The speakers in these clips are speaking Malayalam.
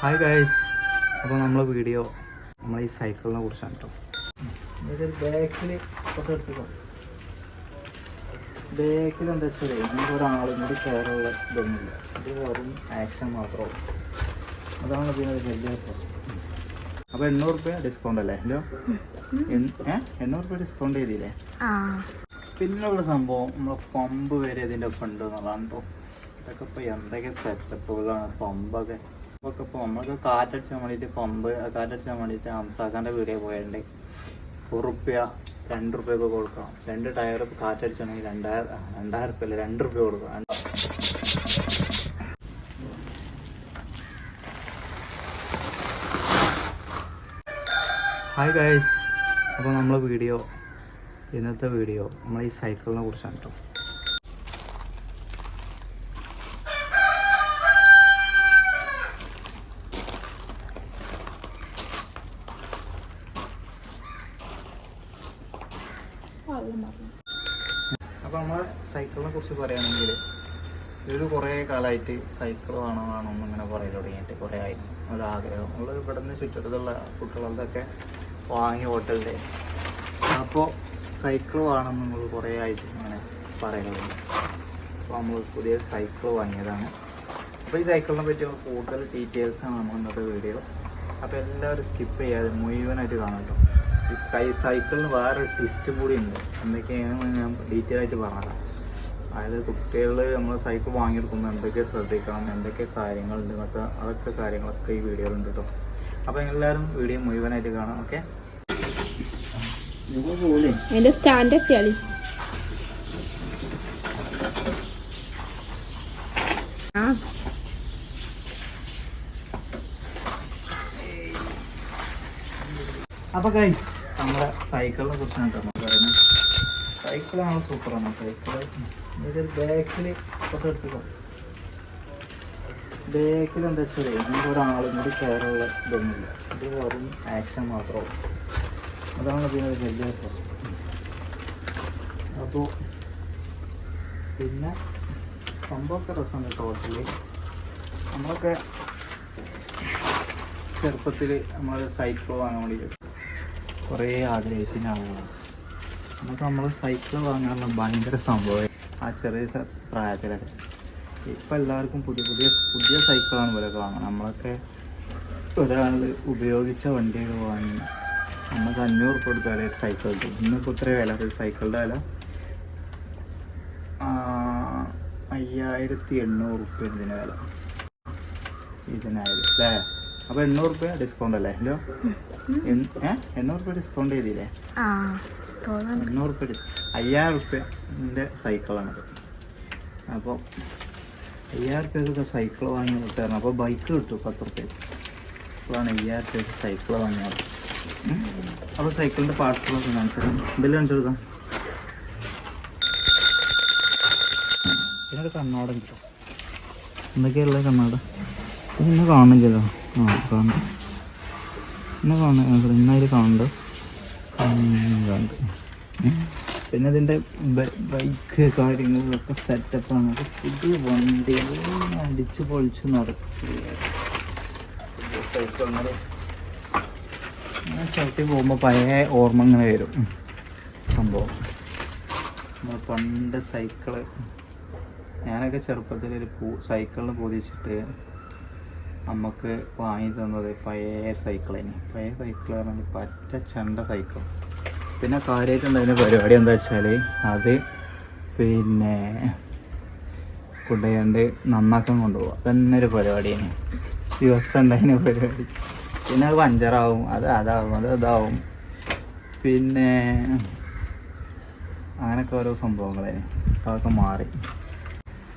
ഹായ് ഗൈസ് അപ്പോൾ നമ്മൾ വീഡിയോ നമ്മൾ ഈ സൈക്കിളിനെ കുറിച്ചാണ് കേട്ടോ ബാക്കിൽ ഒക്കെ എടുത്തുക്കോ ബാക്കിൽ എന്താ വെച്ചാൽ നമുക്ക് ഒരാളും കൂടി കയറുള്ള ഇതൊന്നുമില്ല. ഇത് വെറും ആക്ഷൻ മാത്രമേ അതാണ് ഇതിനൊരു വലിയ പ്രശ്നം. അപ്പോൾ എണ്ണൂറ് റുപ്യ ഡിസ്കൗണ്ട് അല്ലേ? ഹലോ ഏ? എണ്ണൂറ് റുപ്യ ഡിസ്കൗണ്ട് ചെയ്തില്ലേ? ആ. പിന്നെയുള്ള സംഭവം നമ്മളെ പമ്പ് വരെ ഇതിന്റെ ഫണ്ട് ഉണ്ട് എന്നുള്ളതാണ് കേട്ടോ ഇതൊക്കെ ഇപ്പോൾ എന്തൊക്കെ സെറ്റപ്പുകളാണ് പമ്പൊക്കെ. ഇപ്പൊക്കെ ഇപ്പോൾ നമ്മൾക്ക് കാറ്റടിച്ചാൽ വേണ്ടിയിട്ട് പമ്പ് കാറ്റടിച്ചാൽ വേണ്ടിയിട്ട് ഹംസാക്കാന്റെ വീഡിയോ പോയിട്ടുണ്ട് റുപ്യ രണ്ട് റുപ്യൊക്കെ കൊടുക്കണം. രണ്ട് ടയർ കാറ്റടിച്ചാണെങ്കിൽ രണ്ടായിരം രണ്ടായിരം റുപ്യ അല്ല? രണ്ട് റുപ്യ കൊടുക്കണം. ഹായ് ഗൈസ് അപ്പോൾ നമ്മളെ വീഡിയോ ഇന്നത്തെ വീഡിയോ നമ്മൾ ഈ സൈക്കിളിനെ കുറിച്ചാണ് കേട്ടോ അപ്പോൾ നമ്മൾ സൈക്കിളിനെ കുറിച്ച് പറയുകയാണെങ്കിൽ ഇതൊരു കുറേ കാലമായിട്ട് സൈക്കിൾ വേണോ വേണോ എന്ന് ഇങ്ങനെ പറയൽ തുടങ്ങിയിട്ട് കുറേ ആയി. ഒരാഗ്രഹം നമ്മൾ ഇവിടെ നിന്ന് ചുറ്റത്തുള്ള കുട്ടികളതൊക്കെ വാങ്ങി ഹോട്ടലിന്റെ അപ്പോൾ സൈക്കിൾ വേണം നമ്മൾ കുറേ ആയിട്ട് ഇങ്ങനെ പറയുന്നത് അപ്പോൾ നമ്മൾ പുതിയ സൈക്കിൾ വാങ്ങിയതാണ്. അപ്പോൾ ഈ സൈക്കിളിനെ പറ്റി കൂടുതൽ ഡീറ്റെയിൽസാണ് നമ്മൾ ഇന്നത്തെ വീഡിയോ അപ്പോൾ എല്ലാവരും സ്കിപ്പ് ചെയ്യാതെ മുഴുവനായിട്ട് കാണട്ടോ. ഈ സ്കൈ സൈക്കിളിന് വേറെ ട്വിസ്റ്റും കൂടി ഉണ്ട്. എന്തൊക്കെയാണ് ഞാൻ ഡീറ്റെയിൽ ആയിട്ട് പറഞ്ഞതാണ് അതായത് കുട്ടികൾ നമ്മൾ സൈക്കിൾ വാങ്ങിയെടുക്കുമ്പോൾ എന്തൊക്കെ ശ്രദ്ധിക്കണം എന്തൊക്കെ കാര്യങ്ങളുണ്ട് അതൊക്കെ കാര്യങ്ങളൊക്കെ ഈ വീഡിയോയിലുണ്ട് കേട്ടോ അപ്പോൾ എല്ലാവരും വീഡിയോ മുഴുവനായിട്ട് കാണാം ഓക്കെ സ്റ്റാൻഡ് എത്തിയാലി ആ. അപ്പൊ ഗൈസ് നമ്മുടെ സൈക്കിളിനെ കുറിച്ചാണ് കേട്ടോ പറയുന്നത് സൈക്കിളാണ് സൂപ്പറാണ് സൈക്കിൾ ഇതിൽ ബാക്കിൽ ഒക്കെ എടുത്തുക്കോ ബാക്കിൽ എന്താ വെച്ചാൽ ഒരാളും കൂടി കയറുള്ള ഇതൊന്നുമില്ല. ഇത് വെറും ആക്ഷൻ മാത്രമേ അതാണ് അതിന് വലിയ പ്രശ്നം. അപ്പോൾ പിന്നെ സംഭവമൊക്കെ രസമാണ് ടോട്ടലി നമ്മളൊക്കെ ചെറുപ്പത്തിൽ നമ്മൾ സൈക്കിൾ വാങ്ങാൻ വേണ്ടി കുറേ ആഗ്രഹിച്ചിന് ആളുകളാണ്. നമുക്ക് നമ്മൾ സൈക്കിൾ വാങ്ങാനുള്ള ഭയങ്കര സംഭവം ആ ചെറിയ പ്രായത്തിലൊക്കെ. ഇപ്പം എല്ലാവർക്കും പുതിയ പുതിയ പുതിയ സൈക്കിളാണ് ഇവരൊക്കെ വാങ്ങണം നമ്മളൊക്കെ ഒരാൾ ഉപയോഗിച്ച വണ്ടിയൊക്കെ വാങ്ങി നമുക്ക് അഞ്ഞൂറ് ഉറുപ്പ് കൊടുത്താലേ ഒരു സൈക്കിൾ കിട്ടും ഇന്നിപ്പോൾ ഇത്ര വില ഒരു സൈക്കിളിന്റെ വില. അയ്യായിരത്തി എണ്ണൂറ് ഉറുപ്പ്യ ഇതിന് വില. ഇതിനായിരം അല്ലേ അപ്പോൾ എണ്ണൂറ് റുപ്യ ഡിസ്കൗണ്ട് അല്ലേ? ഹലോ? എണ്ണൂറ് റുപ്യ ഡിസ്കൗണ്ട് ചെയ്തില്ലേ? എണ്ണൂറ് ഡിസ് അയ്യായിരം റുപ്യന്റെ സൈക്കിളാണത് അപ്പോൾ അയ്യായിരം റുപ്യക്കൊക്കെ സൈക്കിൾ വാങ്ങി കിട്ടുമായിരുന്നു അപ്പോൾ ബൈക്ക് കിട്ടും പത്ത് റുപ്യ അപ്പോഴാണ് അയ്യായിരം റുപ്യക്ക് സൈക്കിൾ വാങ്ങിയത്. അപ്പോൾ സൈക്കിളിന്റെ പാർട്സുകളൊക്കെ കാണിച്ചു ഇതിൽ കാണിച്ചെടുക്കാം. ഇതിനൊരു കണ്ണാടം കിട്ടും എന്തൊക്കെയുള്ള കണ്ണാട. ഇന്ന് കാണില്ലല്ലോ ആ കാണുന്നു. ഇന്ന് കാണുന്നത് ഇന്നതിൽ കാണുന്നുണ്ട്. കാണുന്നുണ്ട് പിന്നെ ഇതിന്റെ ബൈക്ക് കാര്യങ്ങളൊക്കെ സെറ്റപ്പാണ് അത് പുതിയ വണ്ടി അടിച്ച് പൊളിച്ച് നടക്കുക ചവിട്ടി പോകുമ്പോൾ പഴയ ഓർമ്മ ഇങ്ങനെ വരും. സംഭവം. നമ്മൾ പണ്ട് സൈക്കിൾ. ഞാനൊക്കെ ചെറുപ്പത്തിൽ ഒരു പൂ സൈക്കിളിന് പൊതിച്ചിട്ട് നമുക്ക് വാങ്ങി തന്നത് പഴയ സൈക്കിളിന്. പഴയ സൈക്കിൾ പറഞ്ഞാൽ പറ്റ ചണ്ട സൈക്കിൾ പിന്നെ കാര്യമായിട്ടുണ്ടതിന്റെ പരിപാടി എന്താ വെച്ചാൽ അത് പിന്നെ കൊണ്ടുപോയാണ്ട് നന്നാക്കാൻ കൊണ്ടുപോകുക അതന്നെ ഒരു പരിപാടിയാണ് ദിവസം ഉണ്ടായിരുന്ന പരിപാടി. പിന്നെ അത് പഞ്ചറാവും അത് അതാവും അത് ഇതാവും. പിന്നെ അങ്ങനെയൊക്കെ ഓരോ സംഭവങ്ങളെ. അതൊക്കെ മാറി.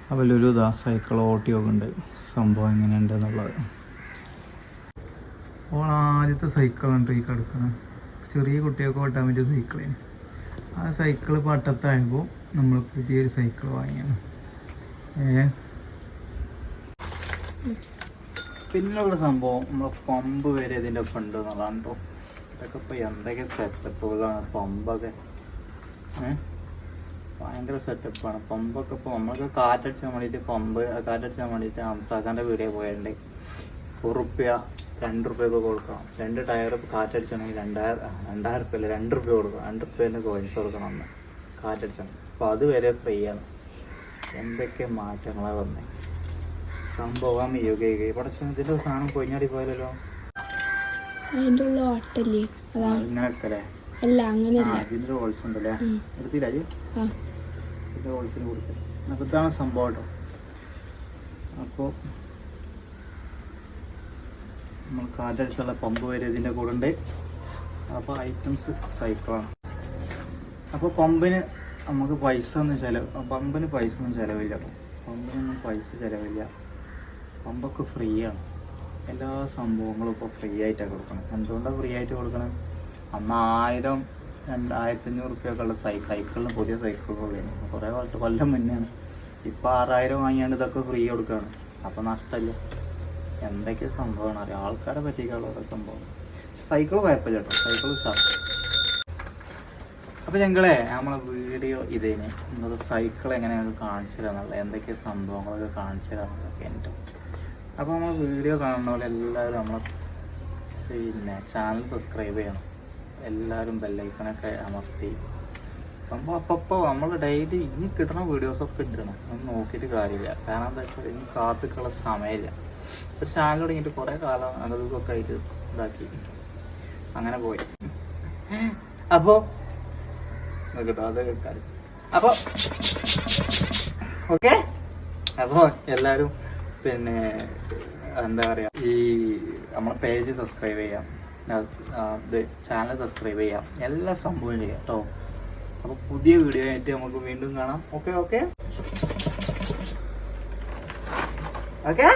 അപ്പോൾ ഒരു ദാ സൈക്കിൾ ഓട്ടിയൊക്കെ ഉണ്ട്. സംഭവം എങ്ങനെയുണ്ട് എന്നുള്ളത് ഓൾ ആദ്യത്തെ സൈക്കിളുണ്ട് ഈ കിടക്കുന്നത് ചെറിയ കുട്ടിയൊക്കെ ഓട്ടാൻ പറ്റിയ സൈക്കിളാണ് ആ സൈക്കിൾ പട്ടത്തായപ്പോൾ നമ്മൾ പുതിയൊരു സൈക്കിൾ വാങ്ങിയാണ്. ഏ? പിന്നെയുള്ള സംഭവം നമ്മളെ പമ്പ് വരെ ഇതിന്റെ ഫണ്ട് ഉണ്ട് എന്നുള്ളതാണ് കേട്ടോ ഇതൊക്കെ ഇപ്പോൾ എന്തൊക്കെ സെറ്റപ്പുകളാണ് പമ്പൊക്കെ. ഭയങ്കര സെറ്റപ്പാണ് പമ്പൊക്കെ ഇപ്പോൾ നമ്മൾക്ക് കാറ്റടിച്ചാൻ വേണ്ടിയിട്ട് പമ്പ് കാറ്റടിച്ചാൻ വേണ്ടിയിട്ട് ഹംസാക്കാന്റെ വീഡിയോ പോയിട്ടുണ്ട് റുപ്യ രണ്ട് റുപ്യൊക്കെ കൊടുക്കണം. രണ്ട് ടയർ കാറ്റടിച്ചാണെങ്കിൽ രണ്ടായിരം രണ്ടായിരം റുപ്യ അല്ല? രണ്ട് റുപ്യ കൊടുക്കണം. രണ്ട് റുപ്യേന്റെ കോയിൻസ് കൊടുക്കണം അന്ന്. കാറ്റടിച്ചാൽ അപ്പോൾ അതുവരെ ഫ്രീ ആണ്. എന്തൊക്കെ മാറ്റങ്ങളാണ് വന്നത് സംഭവം ഇതിന്റെ സാധനം കൊഞ്ഞാടി പോയല്ലോ അതിന്റെ ഉള്ള ഓട്ടല്ലേ? അതാ. ഇങ്ങനെയൊക്കെ അല്ല അങ്ങനെ ഇതിന്റെ ഹോൾസ് ഉണ്ടല്ലേ. എടുത്തില്ല അജി ഹോൾസിന് അപ്പോൾ ഇതാണ് സംഭവം കേട്ടോ. അപ്പോൾ നമ്മൾ കാറ്റടിച്ചുള്ള പമ്പ് വരെ ഇതിന്റെ കൂടെ ഉണ്ട്. അപ്പോൾ ഐറ്റംസ് സൈക്കിളാണ് അപ്പോൾ പമ്പിന് നമുക്ക് പൈസ ഒന്നും ചിലവ് പമ്പിന് പൈസ ഒന്നും ചിലവില്ല കേട്ടോ. പമ്പിനൊന്നും പൈസ ചിലവില്ല. പമ്പൊക്കെ ഫ്രീ ആണ് എല്ലാ സംഭവങ്ങളും ഇപ്പോൾ ഫ്രീ ആയിട്ടാണ് കൊടുക്കണം. എന്തുകൊണ്ടാണ് ഫ്രീ ആയിട്ട് കൊടുക്കണം? അന്ന് ആയിരം രണ്ട് ആയിരത്തഞ്ഞൂറ് ഉള്ള സൈ സൈക്കിളിന് പുതിയ സൈക്കിളുകളായിരുന്നു കുറേ കാലത്ത് കൊല്ലം മുന്നെയാണ് ഇപ്പോൾ ആറായിരം വാങ്ങിയാണ്ട് ഇതൊക്കെ ഫ്രീ കൊടുക്കുകയാണ് അപ്പോൾ നഷ്ടമല്ല എന്തൊക്കെ സംഭവമാണ്? അറിയാം? ആൾക്കാരെ പറ്റിക്കാനുള്ള സംഭവം. സൈക്കിൾ കുഴപ്പമില്ല കേട്ടോ. സൈക്കിൾ ഉഷാർ അപ്പോൾ ഞങ്ങളെ നമ്മളെ വീഡിയോ ഇതേന്. ഇന്നത്തെ സൈക്കിൾ എങ്ങനെയാണ് കാണിച്ചു തരാന്നുള്ളത് എന്തൊക്കെ സംഭവങ്ങളൊക്കെ കാണിച്ചു തരാന്നുള്ളതൊക്കെ ഉണ്ട് അപ്പോൾ നമ്മൾ വീഡിയോ കാണുന്ന പോലെ എല്ലാവരും നമ്മളെ പിന്നെ ചാനൽ സബ്സ്ക്രൈബ് ചെയ്യണം. എല്ലാവരും ബെല്ലൈക്കണൊക്കെ അമർത്തി. സംഭവം അപ്പോൾ നമ്മൾ ഡെയിലി ഇനി കിട്ടണ വീഡിയോസൊക്കെ ഇടണം. ഒന്നും നോക്കിയിട്ട് കാര്യമില്ല. കാരണം എന്താ വെച്ചാൽ ഇനി കാത്തുക്കുള്ള സമയമില്ല. ഒരു ചാനൽ തുടങ്ങിയിട്ട് കുറേ കാലം അങ്ങനത്തൊക്കെ ആയിട്ട് ഇതാക്കി. അങ്ങനെ പോയി. അപ്പോൾ കേട്ടോ? അത് കാര്യം. അപ്പോൾ ഓക്കെ അപ്പോൾ എല്ലാവരും പിന്നെ എന്താ പറയുക ഈ നമ്മളെ പേജ് സബ്സ്ക്രൈബ് ചെയ്യാം. ഇത് ചാനൽ സബ്സ്ക്രൈബ് ചെയ്യാം. എല്ലാ സംഭവം ചെയ്യാം കേട്ടോ. അപ്പോൾ പുതിയ വീഡിയോ ആയിട്ട് നമുക്ക് വീണ്ടും കാണാം. Okay okay okay